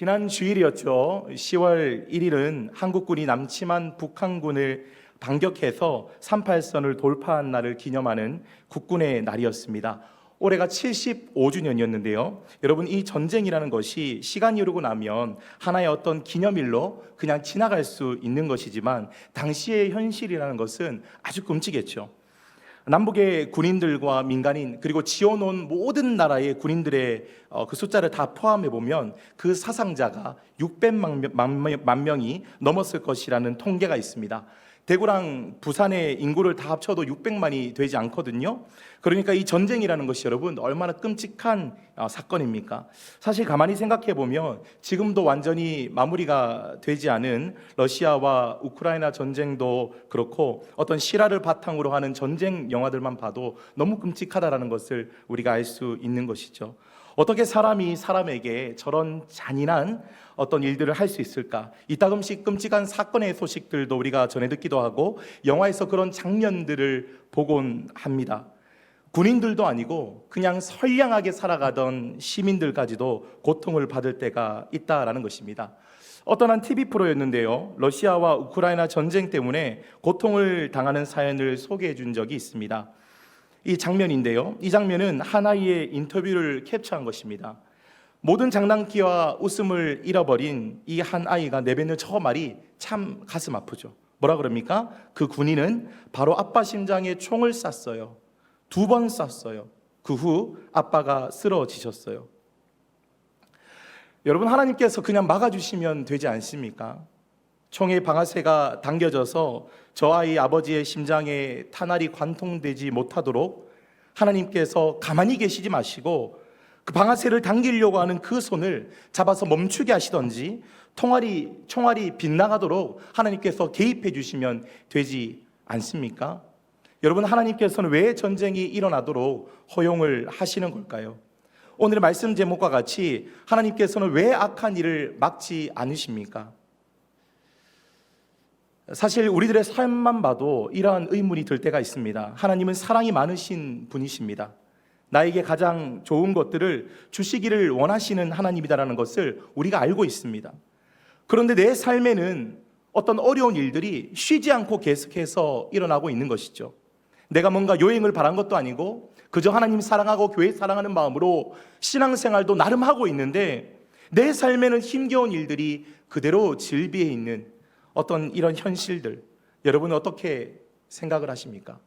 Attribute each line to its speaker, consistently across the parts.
Speaker 1: 지난 주일이었죠. 10월 1일은 한국군이 남침한 북한군을 반격해서 38선을 돌파한 날을 기념하는 국군의 날이었습니다. 올해가 75주년이었는데요. 여러분 이 전쟁이라는 것이 시간이 흐르고 나면 하나의 어떤 기념일로 그냥 지나갈 수 있는 것이지만 당시의 현실이라는 것은 아주 끔찍했죠. 남북의 군인들과 민간인 그리고 지어놓은 모든 나라의 군인들의 어, 그 숫자를 다 포함해 보면 그 사상자가 600만 명- 만 명- 만 명이 넘었을 것이라는 통계가 있습니다. 대구랑 부산의 인구를 다 합쳐도 600만이 되지 않거든요. 그러니까 이 전쟁이라는 것이 여러분 얼마나 끔찍한 어, 사건입니까? 사실 가만히 생각해 보면 지금도 완전히 마무리가 되지 않은 러시아와 우크라이나 전쟁도 그렇고 어떤 실화를 바탕으로 하는 전쟁 영화들만 봐도 너무 끔찍하다라는 것을 우리가 알 수 있는 것이죠. 어떻게 사람이 사람에게 저런 잔인한 어떤 일들을 할 수 있을까? 이따금씩 끔찍한 사건의 소식들도 우리가 전해 듣기도 하고 영화에서 그런 장면들을 보곤 합니다. 군인들도 아니고 그냥 선량하게 살아가던 시민들까지도 고통을 받을 때가 있다라는 것입니다. 어떤 한 TV 프로였는데요. 러시아와 우크라이나 전쟁 때문에 고통을 당하는 사연을 소개해 준 적이 있습니다. 이 장면인데요. 이 장면은 한 아이의 인터뷰를 캡처한 것입니다. 모든 장난기와 웃음을 잃어버린 이 한 아이가 내뱉는 저 말이 참 가슴 아프죠. 뭐라 그럽니까? 그 군인은 바로 아빠 심장에 총을 쐈어요. 두 번 쐈어요. 그 후 아빠가 쓰러지셨어요. 여러분 하나님께서 그냥 막아주시면 되지 않습니까? 총의 방아쇠가 당겨져서 저 아이 아버지의 심장에 탄알이 관통되지 못하도록 하나님께서 가만히 계시지 마시고 그 방아쇠를 당기려고 하는 그 손을 잡아서 멈추게 하시던지 통알이 총알이 빗나가도록 하나님께서 개입해 주시면 되지 않습니까? 여러분 하나님께서는 왜 전쟁이 일어나도록 허용을 하시는 걸까요? 오늘의 말씀 제목과 같이 하나님께서는 왜 악한 일을 막지 않으십니까? 사실 우리들의 삶만 봐도 이러한 의문이 들 때가 있습니다. 하나님은 사랑이 많으신 분이십니다. 나에게 가장 좋은 것들을 주시기를 원하시는 하나님이다라는 것을 우리가 알고 있습니다. 그런데 내 삶에는 어떤 어려운 일들이 쉬지 않고 계속해서 일어나고 있는 것이죠. 내가 뭔가 요행을 바란 것도 아니고 그저 하나님 사랑하고 교회 사랑하는 마음으로 신앙생활도 나름 하고 있는데 내 삶에는 힘겨운 일들이 그대로 질비해 있는 어떤 이런 현실들 여러분은 어떻게 생각을 하십니까?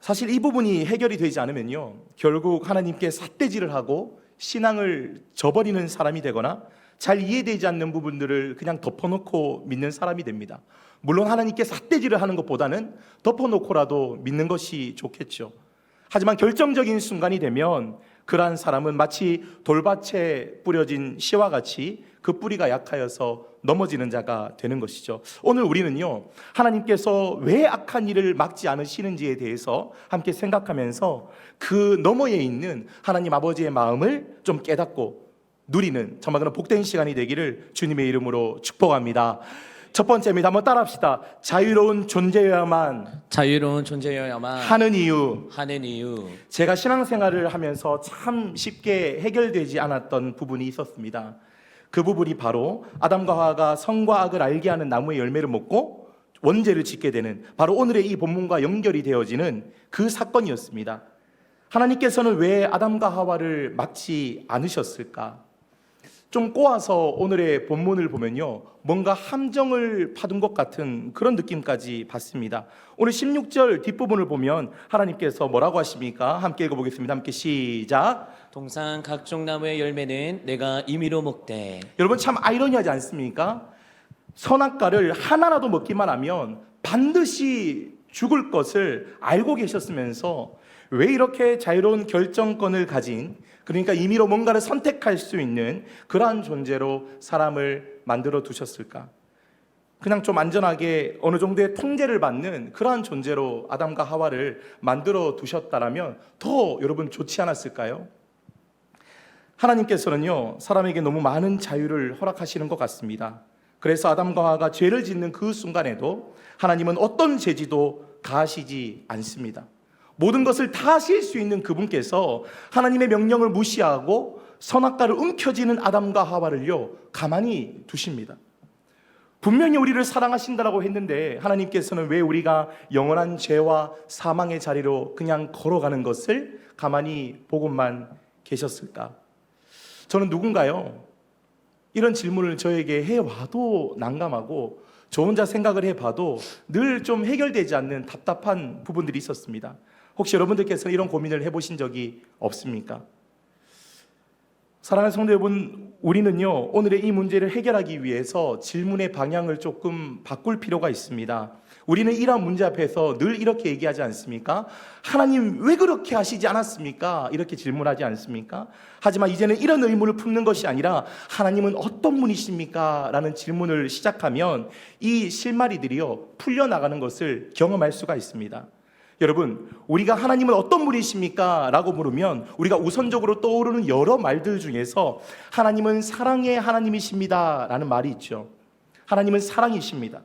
Speaker 1: 사실 이 부분이 해결이 되지 않으면요 결국 하나님께 삿대질을 하고 신앙을 저버리는 사람이 되거나 잘 이해되지 않는 부분들을 그냥 덮어놓고 믿는 사람이 됩니다. 물론 하나님께 삿대질을 하는 것보다는 덮어놓고라도 믿는 것이 좋겠죠. 하지만 결정적인 순간이 되면 그러한 사람은 마치 돌밭에 뿌려진 씨와 같이 그 뿌리가 약하여서 넘어지는 자가 되는 것이죠. 오늘 우리는요, 하나님께서 왜 악한 일을 막지 않으시는지에 대해서 함께 생각하면서 그 너머에 있는 하나님 아버지의 마음을 좀 깨닫고 누리는 정말 그런 복된 시간이 되기를 주님의 이름으로 축복합니다. 첫 번째입니다. 한번 따라합시다. 자유로운 존재여야만
Speaker 2: 자유로운 존재여야만
Speaker 1: 하는 이유.
Speaker 2: 하는 이유
Speaker 1: 제가 신앙생활을 하면서 참 쉽게 해결되지 않았던 부분이 있었습니다. 그 부분이 바로 아담과 하와가 선과 악을 알게 하는 나무의 열매를 먹고 원죄를 짓게 되는 바로 오늘의 이 본문과 연결이 되어지는 그 사건이었습니다. 하나님께서는 왜 아담과 하와를 막지 않으셨을까? 좀 꼬아서 오늘의 본문을 보면요. 뭔가 함정을 파둔 것 같은 그런 느낌까지 받습니다. 오늘 16절 뒷부분을 보면 하나님께서 뭐라고 하십니까? 함께 읽어보겠습니다. 함께 시작.
Speaker 2: 동산 각종 나무의 열매는 내가 임의로 먹되
Speaker 1: 여러분 참 아이러니하지 않습니까? 선악과를 하나라도 먹기만 하면 반드시 죽을 것을 알고 계셨으면서 왜 이렇게 자유로운 결정권을 가진 그러니까 임의로 뭔가를 선택할 수 있는 그러한 존재로 사람을 만들어 두셨을까? 그냥 좀 안전하게 어느 정도의 통제를 받는 그러한 존재로 아담과 하와를 만들어 두셨다라면 더 여러분 좋지 않았을까요? 하나님께서는요, 사람에게 너무 많은 자유를 허락하시는 것 같습니다. 그래서 아담과 하와가 죄를 짓는 그 순간에도 하나님은 어떤 제지도 가하시지 않습니다. 모든 것을 다 하실 수 있는 그분께서 하나님의 명령을 무시하고 선악과를 움켜쥐는 아담과 하와를요 가만히 두십니다. 분명히 우리를 사랑하신다라고 했는데 하나님께서는 왜 우리가 영원한 죄와 사망의 자리로 그냥 걸어가는 것을 가만히 보고만 계셨을까? 저는 누군가요? 이런 질문을 저에게 해와도 난감하고 저 혼자 생각을 해봐도 늘 좀 해결되지 않는 답답한 부분들이 있었습니다. 혹시 여러분들께서 이런 고민을 해보신 적이 없습니까? 사랑하는 성도 여러분, 우리는요, 오늘의 이 문제를 해결하기 위해서 질문의 방향을 조금 바꿀 필요가 있습니다. 우리는 이러한 문제 앞에서 늘 이렇게 얘기하지 않습니까? 하나님 왜 그렇게 하시지 않았습니까? 이렇게 질문하지 않습니까? 하지만 이제는 이런 의문을 품는 것이 아니라 하나님은 어떤 분이십니까? 라는 질문을 시작하면 이 실마리들이요, 풀려나가는 것을 경험할 수가 있습니다. 여러분, 우리가 하나님은 어떤 분이십니까? 라고 물으면 우리가 우선적으로 떠오르는 여러 말들 중에서 하나님은 사랑의 하나님이십니다. 라는 말이 있죠. 하나님은 사랑이십니다.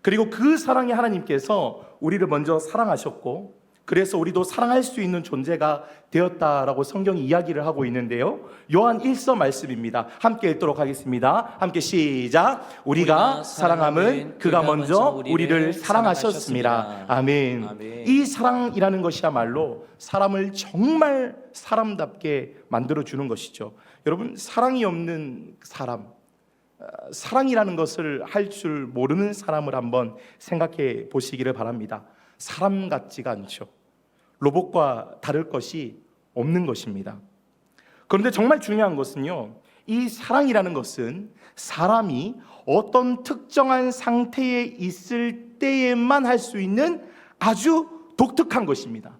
Speaker 1: 그리고 그 사랑의 하나님께서 우리를 먼저 사랑하셨고, 그래서 우리도 사랑할 수 있는 존재가 되었다라고 성경이 이야기를 하고 있는데요. 요한 1서 말씀입니다. 함께 읽도록 하겠습니다. 함께 시작. 우리가 사랑함은 그가 먼저 우리를 사랑하셨습니다. 아멘.
Speaker 2: 아멘.
Speaker 1: 이 사랑이라는 것이야말로 사람을 정말 사람답게 만들어 주는 것이죠. 여러분 사랑이 없는 사람, 어, 사랑이라는 것을 할 줄 모르는 사람을 한번 생각해 보시기를 바랍니다. 사람 같지가 않죠. 로봇과 다를 것이 없는 것입니다. 그런데 정말 중요한 것은요, 이 사랑이라는 것은 사람이 어떤 특정한 상태에 있을 때에만 할 수 있는 아주 독특한 것입니다.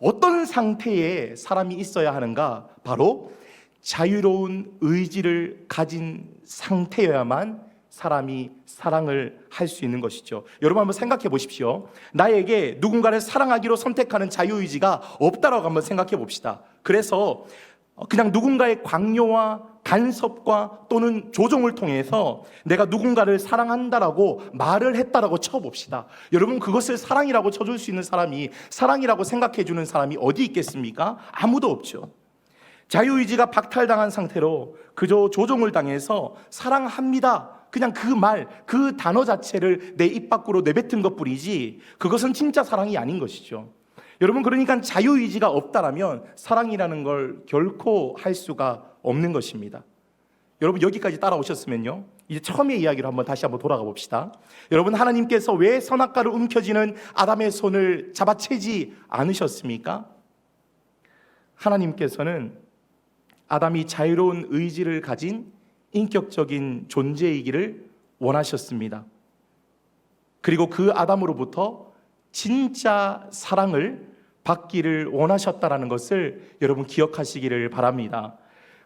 Speaker 1: 어떤 상태에 사람이 있어야 하는가? 바로 자유로운 의지를 가진 상태여야만 사람이 사랑을 할 수 있는 것이죠. 여러분 한번 생각해 보십시오. 나에게 누군가를 사랑하기로 선택하는 자유의지가 없다라고 한번 생각해 봅시다. 그래서 그냥 누군가의 강요와 간섭과 또는 조종을 통해서 내가 누군가를 사랑한다라고 말을 했다라고 쳐봅시다. 여러분 그것을 사랑이라고 쳐줄 수 있는 사람이 사랑이라고 생각해 주는 사람이 어디 있겠습니까? 아무도 없죠. 자유의지가 박탈당한 상태로 그저 조종을 당해서 사랑합니다. 그냥 그 말, 그 단어 자체를 내 입 밖으로 내뱉은 것 뿐이지 그것은 진짜 사랑이 아닌 것이죠. 여러분 그러니까 자유의지가 없다라면 사랑이라는 걸 결코 할 수가 없는 것입니다. 여러분 여기까지 따라오셨으면요. 이제 처음의 이야기로 한번 다시 한번 돌아가 봅시다. 여러분 하나님께서 왜 선악과를 움켜쥐는 아담의 손을 잡아채지 않으셨습니까? 하나님께서는 아담이 자유로운 의지를 가진 인격적인 존재이기를 원하셨습니다. 그리고 그 아담으로부터 진짜 사랑을 받기를 원하셨다라는 것을 여러분 기억하시기를 바랍니다.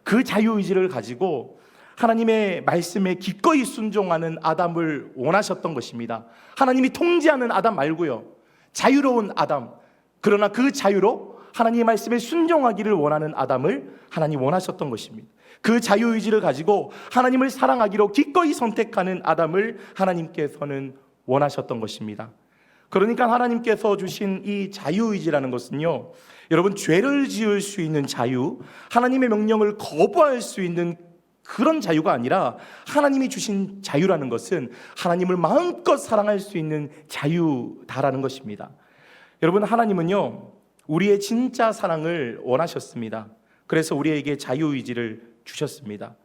Speaker 1: 그 자유의지를 가지고 하나님의 말씀에 기꺼이 순종하는 아담을 원하셨던 것입니다. 하나님이 통제하는 아담 말고요. 자유로운 아담. 그러나 그 자유로 하나님의 말씀에 순종하기를 원하는 아담을 하나님 원하셨던 것입니다. 그 자유의지를 가지고 하나님을 사랑하기로 기꺼이 선택하는 아담을 하나님께서는 원하셨던 것입니다. 그러니까 하나님께서 주신 이 자유의지라는 것은요, 여러분, 죄를 지을 수 있는 자유, 하나님의 명령을 거부할 수 있는 그런 자유가 아니라 하나님이 주신 자유라는 것은 하나님을 마음껏 사랑할 수 있는 자유다라는 것입니다. 여러분, 하나님은요, 우리의 진짜 사랑을 원하셨습니다. 그래서 우리에게 자유의지를 주셨습니다.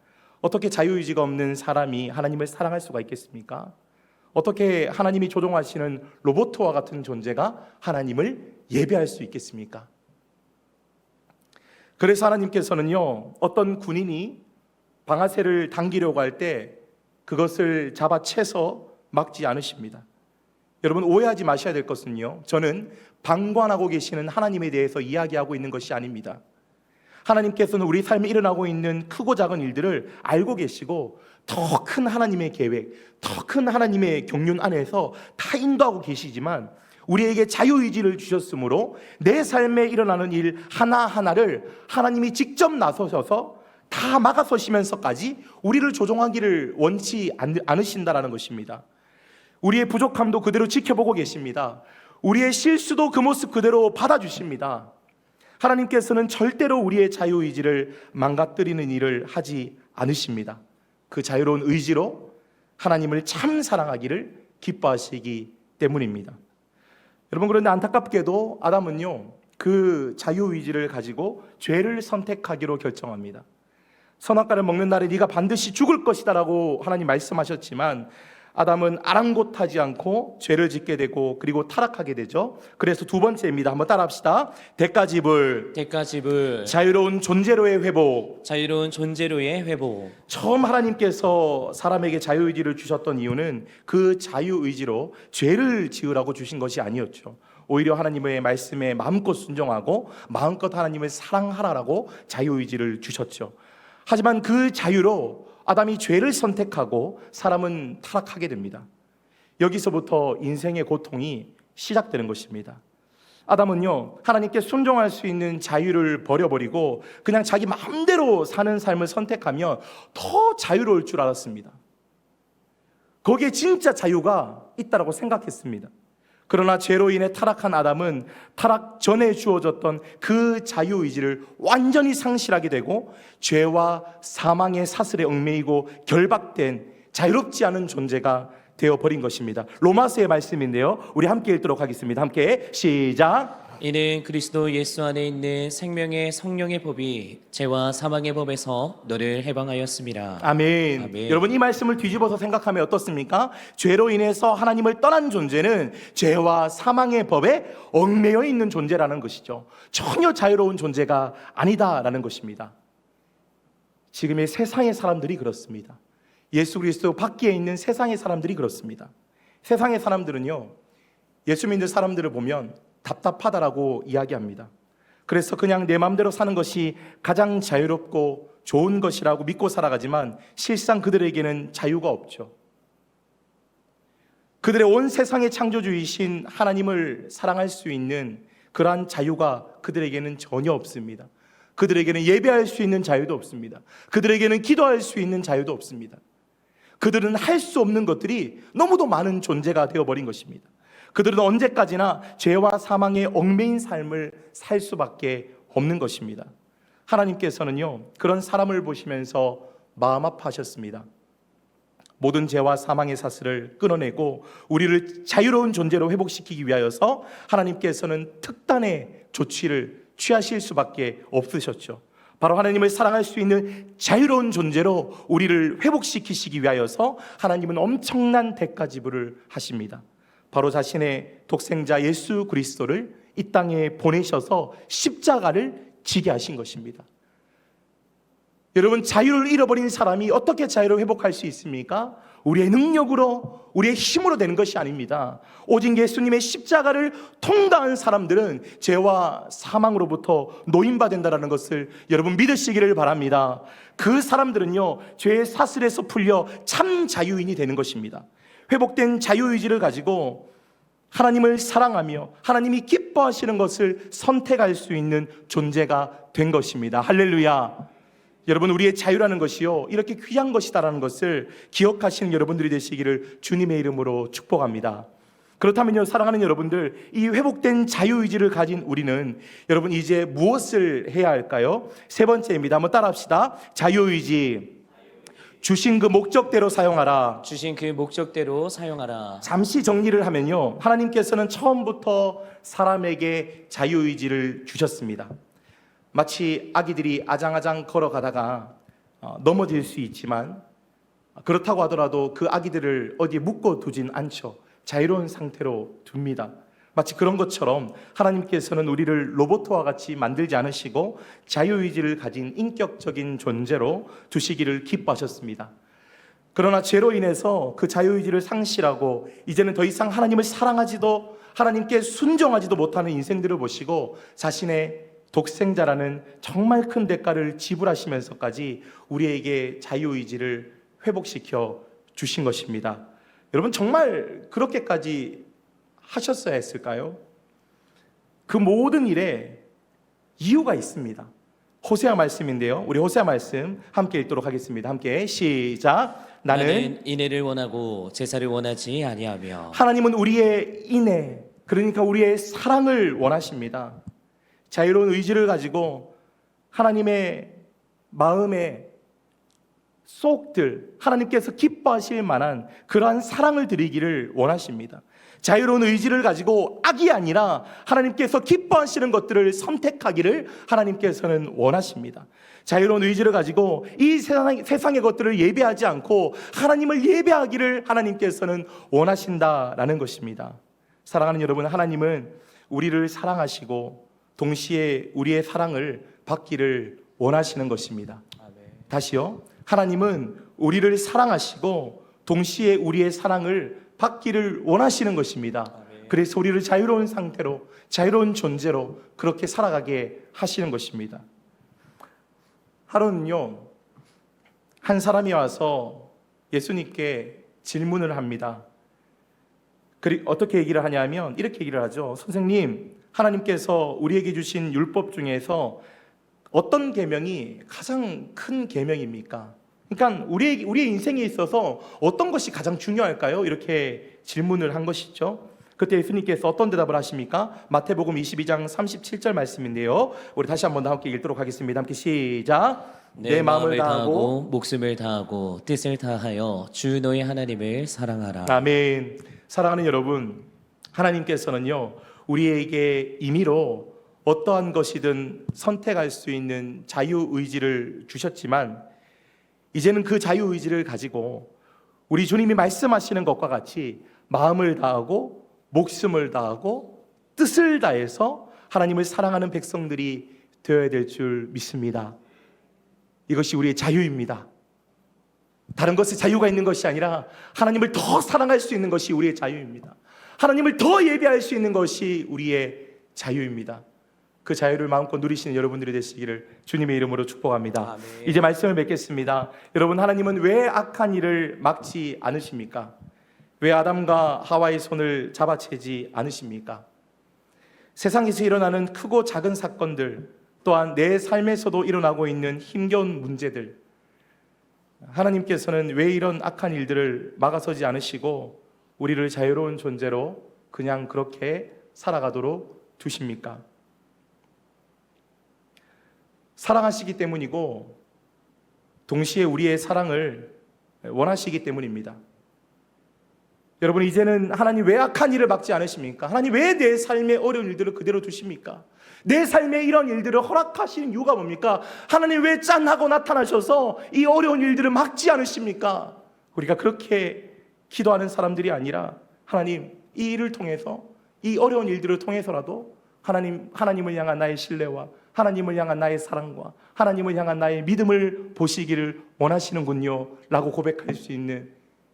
Speaker 1: 어떻게 자유의지가 없는 사람이 하나님을 사랑할 수가 있겠습니까? 어떻게 하나님이 조종하시는 로봇과 같은 존재가 하나님을 예배할 수 있겠습니까? 그래서 하나님께서는요, 어떤 군인이 방아쇠를 당기려고 할 때 그것을 잡아채서 막지 않으십니다. 여러분 오해하지 마셔야 될 것은요, 저는 방관하고 계시는 하나님에 대해서 이야기하고 있는 것이 아닙니다. 하나님께서는 우리 삶에 일어나고 있는 크고 작은 일들을 알고 계시고 더 큰 하나님의 계획, 더 큰 하나님의 경륜 안에서 다 인도하고 계시지만 우리에게 자유의지를 주셨으므로 내 삶에 일어나는 일 하나하나를 하나님이 직접 나서셔서 다 막아서시면서까지 우리를 조종하기를 원치 않- 않으신다라는 것입니다. 우리의 부족함도 그대로 지켜보고 계십니다. 우리의 실수도 그 모습 그대로 받아주십니다. 하나님께서는 절대로 우리의 자유의지를 망가뜨리는 일을 하지 않으십니다. 그 자유로운 의지로 하나님을 참 사랑하기를 기뻐하시기 때문입니다. 여러분 그런데 안타깝게도 아담은요 그 자유의지를 가지고 죄를 선택하기로 결정합니다. 선악과를 먹는 날에 네가 반드시 죽을 것이다라고 하나님 말씀하셨지만 아담은 아랑곳하지 않고 죄를 짓게 되고 그리고 타락하게 되죠. 그래서 두 번째입니다. 한번 따라합시다. 대가 집을
Speaker 2: 대가 집을
Speaker 1: 자유로운 존재로의 회복.
Speaker 2: 자유로운 존재로의 회복.
Speaker 1: 처음 하나님께서 사람에게 자유 의지를 주셨던 이유는 그 자유 의지로 죄를 지으라고 주신 것이 아니었죠. 오히려 하나님의 말씀에 마음껏 순종하고 마음껏 하나님을 사랑하라라고 자유 의지를 주셨죠. 하지만 그 자유로 아담이 죄를 선택하고 사람은 타락하게 됩니다. 여기서부터 인생의 고통이 시작되는 것입니다. 아담은요, 하나님께 순종할 수 있는 자유를 버려버리고 그냥 자기 마음대로 사는 삶을 선택하면 더 자유로울 줄 알았습니다. 거기에 진짜 자유가 있다라고 생각했습니다. 그러나 죄로 인해 타락한 아담은 타락 전에 주어졌던 그 자유의지를 완전히 상실하게 되고 죄와 사망의 사슬에 얽매이고 결박된 자유롭지 않은 존재가 되어 버린 것입니다. 로마서의 말씀인데요. 우리 함께 읽도록 하겠습니다. 함께 시작.
Speaker 2: 이는 그리스도 예수 안에 있는 생명의 성령의 법이 죄와 사망의 법에서 너를 해방하였습니다.
Speaker 1: 아멘.
Speaker 2: 아멘.
Speaker 1: 여러분 이 말씀을 뒤집어서 생각하면 어떻습니까? 죄로 인해서 하나님을 떠난 존재는 죄와 사망의 법에 얽매여 있는 존재라는 것이죠. 전혀 자유로운 존재가 아니다라는 것입니다. 지금의 세상의 사람들이 그렇습니다. 예수 그리스도 밖에 있는 세상의 사람들이 그렇습니다. 세상의 사람들은요. 예수 믿는 사람들을 보면 답답하다라고 이야기합니다. 그래서 그냥 내 마음대로 사는 것이 가장 자유롭고 좋은 것이라고 믿고 살아가지만 실상 그들에게는 자유가 없죠. 그들의 온 세상의 창조주이신 하나님을 사랑할 수 있는 그러한 자유가 그들에게는 전혀 없습니다. 그들에게는 예배할 수 있는 자유도 없습니다. 그들에게는 기도할 수 있는 자유도 없습니다. 그들은 할 수 없는 것들이 너무도 많은 존재가 되어버린 것입니다. 그들은 언제까지나 죄와 사망의 얽매인 삶을 살 수밖에 없는 것입니다. 하나님께서는요, 그런 사람을 보시면서 마음 아파하셨습니다. 모든 죄와 사망의 사슬을 끊어내고 우리를 자유로운 존재로 회복시키기 위하여서 하나님께서는 특단의 조치를 취하실 수밖에 없으셨죠. 바로 하나님을 사랑할 수 있는 자유로운 존재로 우리를 회복시키시기 위하여서 하나님은 엄청난 대가 지불을 하십니다. 바로 자신의 독생자 예수 그리스도를 이 땅에 보내셔서 십자가를 지게 하신 것입니다. 여러분 자유를 잃어버린 사람이 어떻게 자유를 회복할 수 있습니까? 우리의 능력으로 우리의 힘으로 되는 것이 아닙니다. 오직 예수님의 십자가를 통과한 사람들은 죄와 사망으로부터 노인받는다라는 것을 여러분 믿으시기를 바랍니다. 그 사람들은요 죄의 사슬에서 풀려 참 자유인이 되는 것입니다. 회복된 자유의지를 가지고 하나님을 사랑하며 하나님이 기뻐하시는 것을 선택할 수 있는 존재가 된 것입니다. 할렐루야. 여러분 우리의 자유라는 것이요 이렇게 귀한 것이다라는 것을 기억하시는 여러분들이 되시기를 주님의 이름으로 축복합니다. 그렇다면요 사랑하는 여러분들 이 회복된 자유의지를 가진 우리는 여러분 이제 무엇을 해야 할까요? 세 번째입니다. 한번 따라 합시다. 자유의지 주신 그 목적대로 사용하라.
Speaker 2: 주신 그 목적대로 사용하라.
Speaker 1: 잠시 정리를 하면요. 하나님께서는 처음부터 사람에게 자유의지를 주셨습니다. 마치 아기들이 아장아장 걸어가다가 어, 넘어질 수 있지만 그렇다고 하더라도 그 아기들을 어디에 묶어 두진 않죠. 자유로운 상태로 둡니다. 마치 그런 것처럼 하나님께서는 우리를 로봇과 같이 만들지 않으시고 자유의지를 가진 인격적인 존재로 두시기를 기뻐하셨습니다. 그러나 죄로 인해서 그 자유의지를 상실하고 이제는 더 이상 하나님을 사랑하지도 하나님께 순종하지도 못하는 인생들을 보시고 자신의 독생자라는 정말 큰 대가를 지불하시면서까지 우리에게 자유의지를 회복시켜 주신 것입니다. 여러분 정말 그렇게까지 하셨어야 했을까요? 그 모든 일에 이유가 있습니다. 호세아 말씀인데요. 우리 호세아 말씀 함께 읽도록 하겠습니다. 함께 시작. 나는
Speaker 2: 나는 인애를 원하고 제사를 원하지 아니하며
Speaker 1: 하나님은 우리의 인애, 그러니까 우리의 사랑을 원하십니다. 자유로운 의지를 가지고 하나님의 마음에 쏙들 하나님께서 기뻐하실 만한 그러한 사랑을 드리기를 원하십니다. 자유로운 의지를 가지고 악이 아니라 하나님께서 기뻐하시는 것들을 선택하기를 하나님께서는 원하십니다. 자유로운 의지를 가지고 이 세상, 세상의 것들을 예배하지 않고 하나님을 예배하기를 하나님께서는 원하신다라는 것입니다. 사랑하는 여러분, 하나님은 우리를 사랑하시고 동시에 우리의 사랑을 받기를 원하시는 것입니다. 다시요. 하나님은 우리를 사랑하시고 동시에 우리의 사랑을 받기를 원하시는 것입니다. 그래서 우리를 자유로운 상태로 자유로운 존재로 그렇게 살아가게 하시는 것입니다. 하루는요. 한 사람이 와서 예수님께 질문을 합니다. 그리 어떻게 얘기를 하냐면 이렇게 얘기를 하죠. 선생님, 하나님께서 우리에게 주신 율법 중에서 어떤 계명이 가장 큰 계명입니까? 그러니까 우리 우리의 인생에 있어서 어떤 것이 가장 중요할까요? 이렇게 질문을 한 것이죠. 그때 예수님께서 어떤 대답을 하십니까? 마태복음 22장 37절 말씀인데요. 우리 다시 한번 함께 읽도록 하겠습니다. 함께 시작.
Speaker 2: 내, 마음을 다하고 목숨을 다하고 뜻을 다하여 주 너의 하나님을 사랑하라.
Speaker 1: 아멘. 사랑하는 여러분, 하나님께서는요, 우리에게 임의로 어떠한 것이든 선택할 수 있는 자유 의지를 주셨지만, 이제는 그 자유 의지를 가지고 우리 주님이 말씀하시는 것과 같이 마음을 다하고 목숨을 다하고 뜻을 다해서 하나님을 사랑하는 백성들이 되어야 될 줄 믿습니다. 이것이 우리의 자유입니다. 다른 것에 자유가 있는 것이 아니라 하나님을 더 사랑할 수 있는 것이 우리의 자유입니다. 하나님을 더 예배할 수 있는 것이 우리의 자유입니다. 그 자유를 마음껏 누리시는 여러분들이 되시기를 주님의 이름으로 축복합니다.
Speaker 2: 아멘.
Speaker 1: 이제 말씀을 맺겠습니다. 여러분 하나님은 왜 악한 일을 막지 않으십니까? 왜 아담과 하와의 손을 잡아채지 않으십니까? 세상에서 일어나는 크고 작은 사건들 또한 내 삶에서도 일어나고 있는 힘겨운 문제들 하나님께서는 왜 이런 악한 일들을 막아서지 않으시고 우리를 자유로운 존재로 그냥 그렇게 살아가도록 두십니까? 사랑하시기 때문이고 동시에 우리의 사랑을 원하시기 때문입니다. 여러분 이제는 하나님 왜 악한 일을 막지 않으십니까? 하나님 왜 내 삶의 어려운 일들을 그대로 두십니까? 내 삶에 이런 일들을 허락하시는 이유가 뭡니까? 하나님 왜 짠하고 나타나셔서 이 어려운 일들을 막지 않으십니까? 우리가 그렇게 기도하는 사람들이 아니라 하나님 이 일을 통해서 이 어려운 일들을 통해서라도 하나님 하나님을 향한 나의 신뢰와 하나님을 향한 나의 사랑과 하나님을 향한 나의 믿음을 보시기를 원하시는군요 라고 고백할 수 있는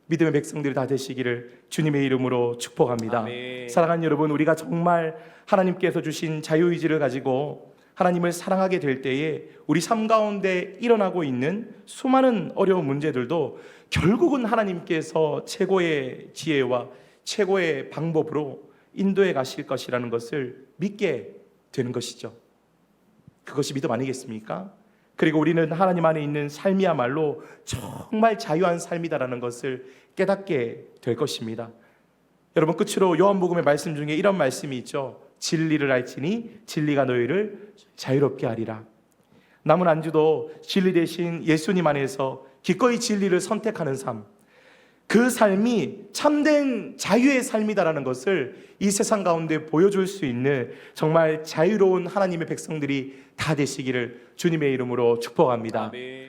Speaker 1: 믿음의 백성들이 다 되시기를 주님의 이름으로 축복합니다.
Speaker 2: 아멘.
Speaker 1: 사랑하는 여러분, 우리가 정말 하나님께서 주신 자유의지를 가지고 하나님을 사랑하게 될 때에 우리 삶 가운데 일어나고 있는 수많은 어려운 문제들도 결국은 하나님께서 최고의 지혜와 최고의 방법으로 인도해 가실 것이라는 것을 믿게 되는 것이죠. 그것이 믿음 아니겠습니까? 그리고 우리는 하나님 안에 있는 삶이야말로 정말 자유한 삶이다라는 것을 깨닫게 될 것입니다. 여러분 끝으로 요한복음의 말씀 중에 이런 말씀이 있죠. 진리를 알지니 진리가 너희를 자유롭게 하리라. 남은 안주도 진리 대신 예수님 안에서 기꺼이 진리를 선택하는 삶. 그 삶이 참된 자유의 삶이다라는 것을 이 세상 가운데 보여줄 수 있는 정말 자유로운 하나님의 백성들이 다 되시기를 주님의 이름으로 축복합니다.
Speaker 2: 아멘.